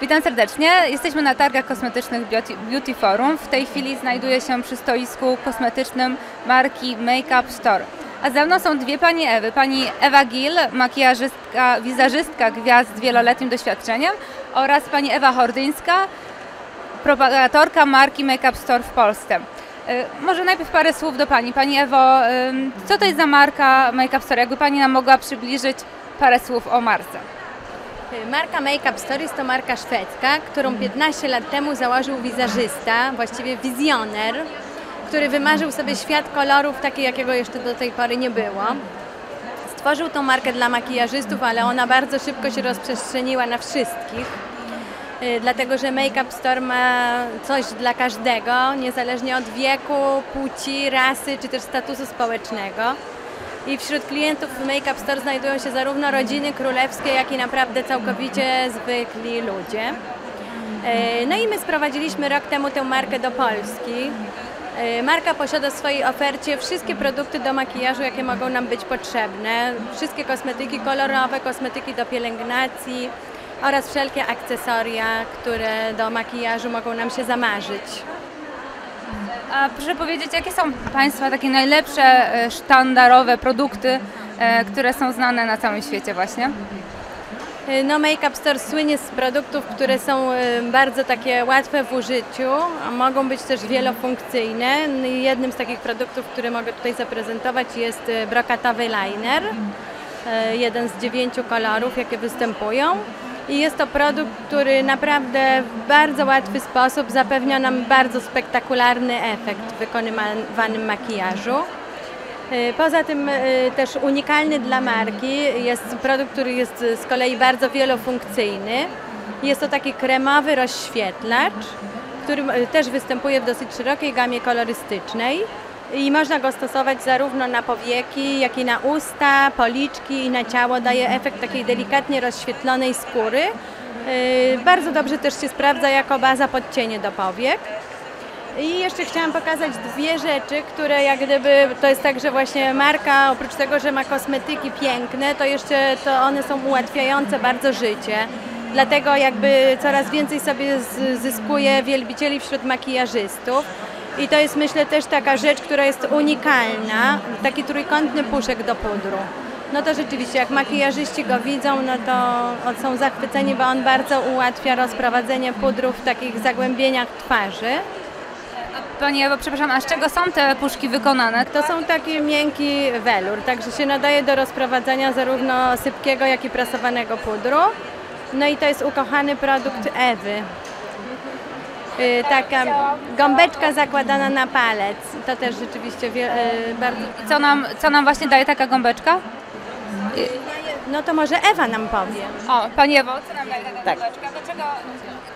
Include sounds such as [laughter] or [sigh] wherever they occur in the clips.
Witam serdecznie. Jesteśmy na targach kosmetycznych Beauty, Forum. W tej chwili znajduję się przy stoisku kosmetycznym marki Makeup Store. A ze mną są dwie pani Ewy. Pani Ewa Gill, makijażystka, wizerzystka gwiazd z wieloletnim doświadczeniem oraz pani Ewa Hordyńska, propagatorka marki Makeup Store w Polsce. Y, Może najpierw parę słów do Pani. Pani Ewo, co to jest za marka Makeup Store? Jakby Pani nam mogła przybliżyć parę słów o marce. Marka Makeup Stories to marka szwedzka, którą 15 lat temu założył wizerzista, właściwie wizjoner, który wymarzył sobie świat kolorów taki, jakiego jeszcze do tej pory nie było. Stworzył tą markę dla makijażystów, ale ona bardzo szybko się rozprzestrzeniła na wszystkich. Y, Dlatego, że Makeup Store ma coś dla każdego, niezależnie od wieku, płci, rasy czy też statusu społecznego. I wśród klientów Makeup Store znajdują się zarówno rodziny królewskie, jak i naprawdę całkowicie zwykli ludzie. E, No i my sprowadziliśmy rok temu tę markę do Polski. E, Marka posiada w swojej ofercie wszystkie produkty do makijażu, jakie mogą nam być potrzebne. Wszystkie kosmetyki kolorowe, kosmetyki do pielęgnacji oraz wszelkie akcesoria, które do makijażu mogą nam się zamarzyć. A proszę powiedzieć, jakie są Państwa takie najlepsze e, sztandarowe produkty, e, które są znane na całym świecie właśnie? No Makeup Store słynie z produktów, które są bardzo takie łatwe w użyciu, a mogą być też wielofunkcyjne. Jednym z takich produktów, który mogę tutaj zaprezentować jest brokatowy liner, jeden z dziewięciu kolorów, jakie występują. I jest to produkt, który naprawdę w bardzo łatwy sposób zapewnia nam bardzo spektakularny efekt w wykonywanym makijażu. Y, Poza tym y, też unikalny dla marki jest produkt, który jest z kolei bardzo wielofunkcyjny. Jest to taki kremowy rozświetlacz, który y, też występuje w dosyć szerokiej gamie kolorystycznej i można go stosować zarówno na powieki, jak i na usta, policzki i na ciało. Daje efekt takiej delikatnie rozświetlonej skóry. Y, Bardzo dobrze też się sprawdza jako baza pod cienie do powiek. I jeszcze chciałam pokazać dwie rzeczy, które jak gdyby, to jest tak, że właśnie marka oprócz tego, że ma kosmetyki piękne, to jeszcze to one są ułatwiające bardzo życie. Dlatego jakby coraz więcej sobie zyskuje wielbicieli wśród makijażystów. I to jest myślę też taka rzecz, która jest unikalna, taki trójkątny puszek do pudru. No to rzeczywiście, jak makijażyści go widzą, no to są zachwyceni, bo on bardzo ułatwia rozprowadzenie pudru w takich zagłębieniach twarzy. Pani Ewo, przepraszam, a z czego są te puszki wykonane? To są taki miękki welur, także się nadaje do rozprowadzania zarówno sypkiego, jak i prasowanego pudru. No i to jest ukochany produkt Ewy. Y, Taka gąbeczka zakładana na palec. To też rzeczywiście wie- y, bardzo... I co nam, co nam właśnie daje taka gąbeczka? No to może Ewa nam powie. O, Pani Ewo, co nam daje taka Tak. gąbeczka? Do czego,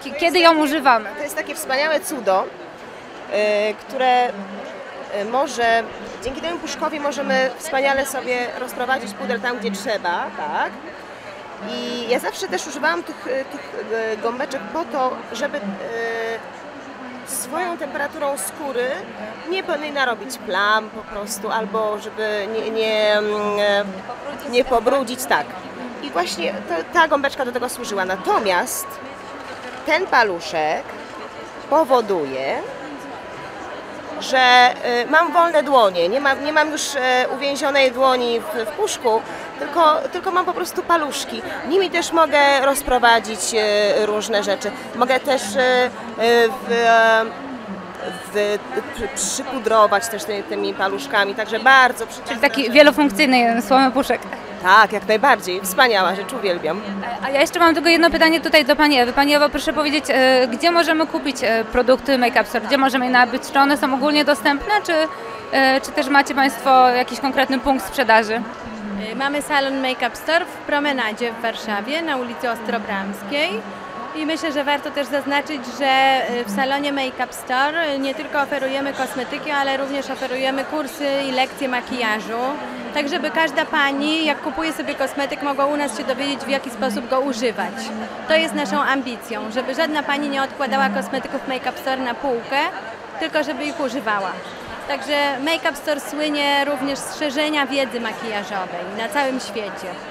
ki- kiedy ją używamy? To jest takie wspaniałe cudo, y, które y, może, dzięki temu puszkowi możemy wspaniale sobie rozprowadzić puder tam, gdzie trzeba, tak? I ja zawsze też używałam tych, y, tych y, gąbeczek po to, żeby y, swoją temperaturą skóry nie, nie narobić plam po prostu, albo żeby nie, nie, mm, e, nie pobrudzić, tak. I właśnie ta gąbeczka do tego służyła. Natomiast ten paluszek powoduje, że y, mam wolne dłonie, nie mam, nie mam już e, uwięzionej dłoni w, w puszku, tylko, tylko mam po prostu paluszki. Nimi też mogę rozprowadzić e, różne rzeczy. Mogę też w, w, przy- przypudrować też tymi, tymi paluszkami, także bardzo Czyli taki wielofunkcyjny słomy puszek. Tak, jak najbardziej. Wspaniała rzecz, uwielbiam. A ja jeszcze mam tylko jedno pytanie tutaj do Pani Ewy. Pani Ewo, proszę powiedzieć, e, gdzie możemy kupić e, produkty Makeup Store? Gdzie możemy je nabyć? Czy one są ogólnie dostępne, czy, e, czy też macie Państwo jakiś konkretny punkt sprzedaży? Mamy salon Makeup Store w Promenadzie w Warszawie na ulicy Ostrobramskiej. I myślę, że warto też zaznaczyć, że y, w salonie Makeup Store nie tylko oferujemy kosmetyki, ale również oferujemy kursy i lekcje makijażu. Tak, żeby każda pani, jak kupuje sobie kosmetyk, mogła u nas się dowiedzieć, w jaki sposób go używać. To jest naszą ambicją, żeby żadna pani nie odkładała kosmetyków Makeup Store na półkę, tylko żeby ich używała. Także Makeup Store słynie również z szerzenia wiedzy makijażowej na całym świecie.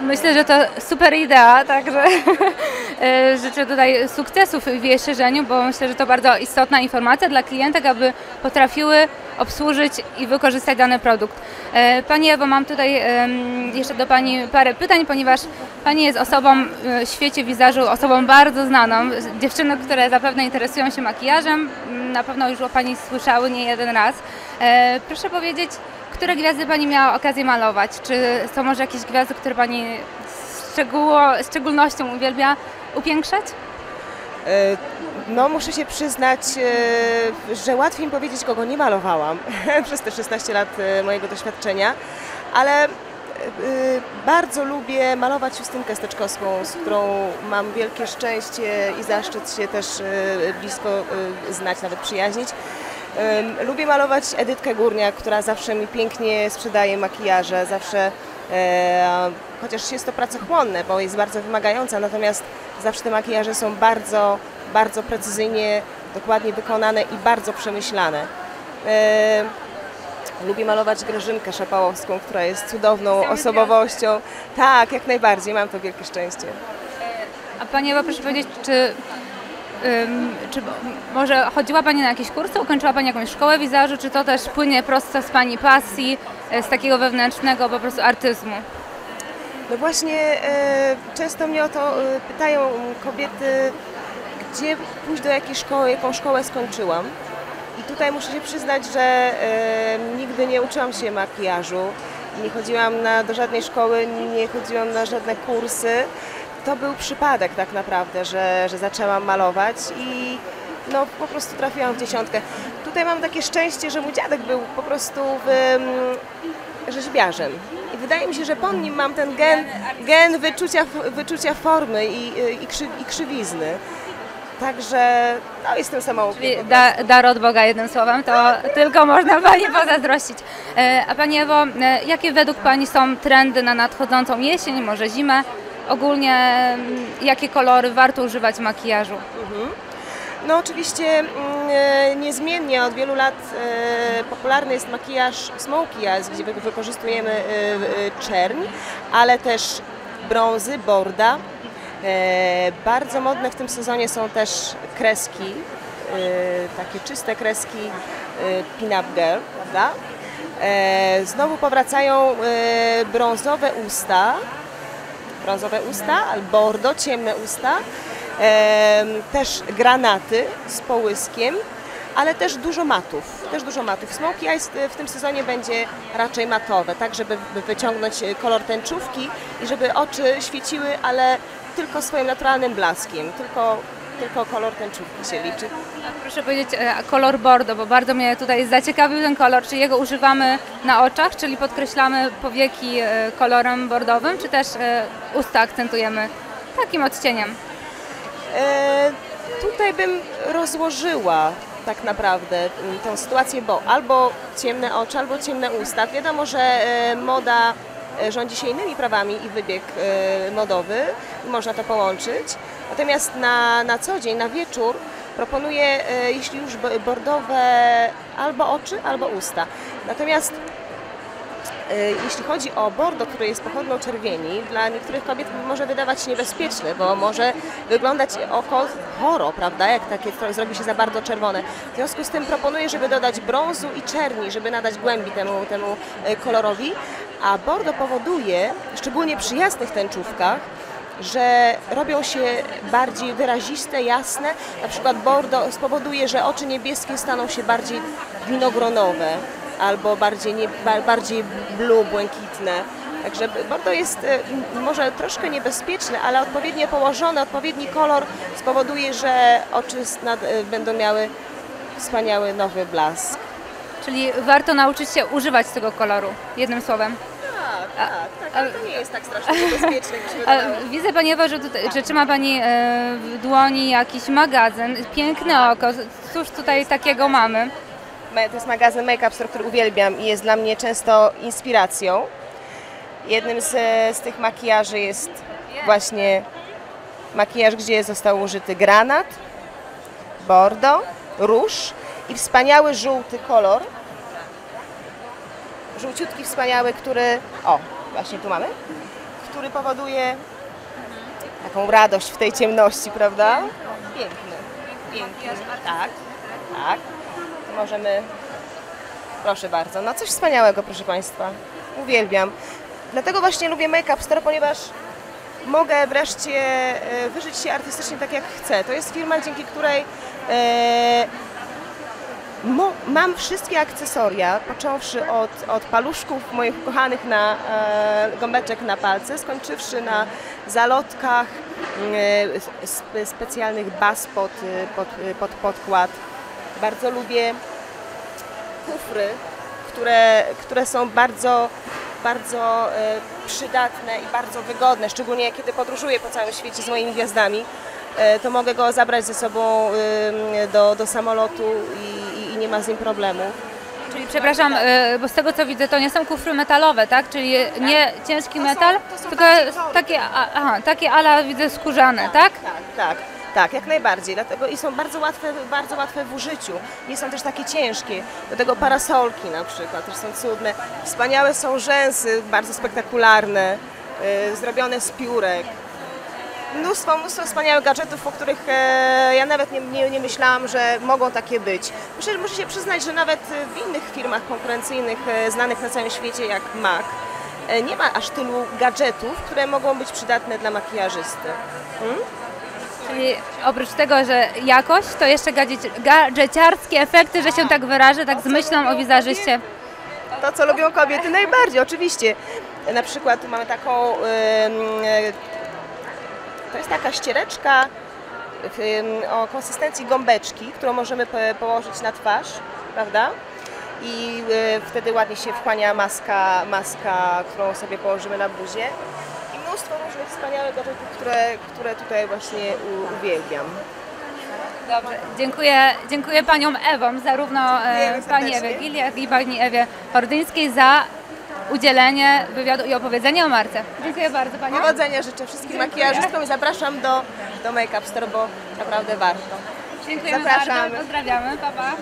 Myślę, że to super idea, także [laughs] e, życzę tutaj sukcesów w jej szerzeniu, bo myślę, że to bardzo istotna informacja dla klientek, aby potrafiły obsłużyć i wykorzystać dany produkt. E, Pani Ewo, mam tutaj jeszcze do Pani parę pytań, ponieważ Pani jest osobą e, w świecie wizażu, osobą bardzo znaną. Dziewczyny, które zapewne interesują się makijażem, na pewno już o Pani słyszały nie jeden raz. Proszę powiedzieć, które gwiazdy Pani miała okazję malować? Czy są może jakieś gwiazdy, które Pani z, szczególnością uwielbia upiększać? E, No, muszę się przyznać, e, że łatwiej mi powiedzieć, kogo nie malowałam [laughs] przez te 16 lat e, mojego doświadczenia, ale bardzo lubię malować Justynkę Steczkowską, z którą mam wielkie szczęście i zaszczyt się też blisko znać, nawet przyjaźnić. Lubię malować Edytkę Górniak, która zawsze mi pięknie sprzedaje makijaże, zawsze, e, chociaż jest to pracochłonne, bo jest bardzo wymagająca, natomiast zawsze te makijaże są bardzo, bardzo precyzyjnie, dokładnie wykonane i bardzo przemyślane. E, Lubię malować Grażynkę Szapałowską, która jest cudowną osobowością. Tak, jak najbardziej, mam to wielkie szczęście. A Pani Ewa, proszę powiedzieć, czy, czy może chodziła Pani na jakieś kursy, ukończyła Pani jakąś szkołę wizażu, czy to też płynie prosto z Pani pasji, e, z takiego wewnętrznego po prostu artyzmu? No właśnie, e, często mnie o to e, pytają kobiety, gdzie pójść do jakiej szkoły, jaką szkołę skończyłam. I tutaj muszę się przyznać, że nigdy nie uczyłam się makijażu, nie chodziłam na, do żadnej szkoły, nie chodziłam na żadne kursy. To był przypadek tak naprawdę, że, że zaczęłam malować i no, po prostu trafiłam w dziesiątkę. Tutaj mam takie szczęście, że mój dziadek był po prostu w, mm, rzeźbiarzem. I wydaje mi się, że po nim mam ten gen, gen wyczucia, wyczucia formy i, i, krzy, i krzywizny. Także no, jestem samoukiem. Czyli da, dar od Boga jednym słowem, to [laughs] tylko można Pani pozazdrościć. E, A Pani Ewo, e, jakie według Pani są trendy na nadchodzącą jesień, może zimę? Ogólnie mm, jakie kolory warto używać w makijażu? No oczywiście mm, e, niezmiennie od wielu lat e, popularny jest makijaż smoky eyes, gdzie wy- wykorzystujemy e, czerń, ale też brązy, borda. Bardzo modne w tym sezonie są też kreski, takie czyste kreski pin-up girl, prawda? Znowu powracają brązowe usta, brązowe usta, albo bordo, ciemne usta, też granaty z połyskiem, ale też dużo matów, też dużo matów. Smoky Eyes e, w tym sezonie będzie raczej matowe, tak żeby by wyciągnąć e, kolor tęczówki i żeby oczy świeciły, ale tylko swoim naturalnym blaskiem, tylko, tylko kolor tęczówki się liczy. A Proszę powiedzieć e, kolor bordo, bo bardzo mnie tutaj zaciekawił ten kolor. Czy jego używamy na oczach, czyli podkreślamy powieki e, kolorem bordowym, czy też e, usta akcentujemy takim odcieniem? E, tutaj bym rozłożyła tak naprawdę mm, tą sytuację, bo albo ciemne oczy, albo ciemne usta. Wiadomo, że moda rządzi się innymi prawami i wybieg modowy i można to połączyć. Natomiast na, na co dzień, na wieczór proponuję, e, jeśli już bo- bordowe, albo oczy, albo usta. Natomiast E, Jeśli chodzi o bordo, które jest pochodną czerwieni, dla niektórych kobiet może wydawać się niebezpieczne, bo może wyglądać oko choro, prawda, jak takie zrobi się za bardzo czerwone. W związku z tym proponuję, żeby dodać brązu i czerni, żeby nadać głębi temu, temu e, kolorowi, a bordo powoduje, szczególnie przy jasnych tęczówkach, że robią się bardziej wyraziste, jasne. Na przykład bordo spowoduje, że oczy niebieskie staną się bardziej winogronowe albo bardziej, nie, ba- bardziej blue, błękitne. Także bordo jest e, może troszkę niebezpieczne, ale odpowiednio położone, odpowiedni kolor spowoduje, że oczy e, będą miały wspaniały nowy blask. Czyli warto nauczyć się używać tego koloru, jednym słowem. Tak, tak, tak. To nie jest tak strasznie niebezpieczne, jak się A wydawało. widzę Pani Ewo, że, tutaj, że trzyma Pani e, w dłoni jakiś magazyn. Piękne oko. Cóż tutaj takiego mamy? To jest magazyn Make Up Store, który uwielbiam i jest dla mnie często inspiracją. Jednym z, z tych makijaży jest właśnie makijaż, gdzie został użyty granat, bordo, róż i wspaniały żółty kolor. Żółciutki, wspaniały, który... O, właśnie tu mamy. który powoduje taką radość w tej ciemności, prawda? Piękny, piękny. Tak, tak. Możemy, proszę bardzo, no coś wspaniałego, proszę Państwa. Uwielbiam. Dlatego właśnie lubię Make Up Store, ponieważ mogę wreszcie e, wyżyć się artystycznie tak jak chcę. To jest firma, dzięki której e, Mo, mam wszystkie akcesoria, począwszy od, od paluszków moich kochanych na e, gąbeczek na palce, skończywszy na zalotkach, e, spe, specjalnych baz pod, e, pod, e, pod podkład. Bardzo lubię kufry, które, które są bardzo, bardzo e, przydatne i bardzo wygodne, szczególnie kiedy podróżuję po całym świecie z moimi gwiazdami. To mogę go zabrać ze sobą do, do samolotu i nie ma z nim problemu. Czyli przepraszam, y, bo z tego co widzę, to nie są kufry metalowe, tak? Czyli nie ciężki To są- metal, to są tylko wzory. takie, a- aha, takie ala widzę skórzane, tak? Tak, tak, tak, jak najbardziej. Dlatego i są bardzo łatwe, bardzo łatwe w użyciu. Nie są też takie ciężkie. Do tego parasolki na przykład, też są cudne. Wspaniałe są rzęsy, bardzo spektakularne, y, zrobione z piórek. Mnóstwo, mnóstwo wspaniałych gadżetów, o których e, ja nawet nie, nie, nie myślałam, że mogą takie być. Muszę, muszę się przyznać, że nawet w innych firmach konkurencyjnych, e, znanych na całym świecie jak MAC, e, nie ma aż tylu gadżetów, które mogą być przydatne dla makijażysty. Hmm? Czyli oprócz tego, że jakość, to jeszcze gadżeci- gadżeciarskie efekty, że się tak wyrażę, tak z myślą o wizażyście. To, co lubią kobiety najbardziej, oczywiście. Na przykład mamy taką, to jest taka ściereczka o konsystencji gąbeczki, którą możemy po- położyć na twarz, prawda? I y, wtedy ładnie się wchłania maska, maska, którą sobie położymy na buzie. I mnóstwo różnych wspaniałych gadżetów, które, które tutaj właśnie uwielbiam. Dobrze, dziękuję, dziękuję Paniom Ewom, zarówno e, Pani serdecznie. Ewie Gil, jak i Pani Ewie Hordyńskiej za udzielenie wywiadu i opowiedzenie o marce. Dziękuję bardzo Paniom. Powodzenia życzę wszystkim makijażystkom i zapraszam do, do Make Up Store, bo naprawdę warto. Dziękujemy Zapraszamy. bardzo, pozdrawiamy, pa pa.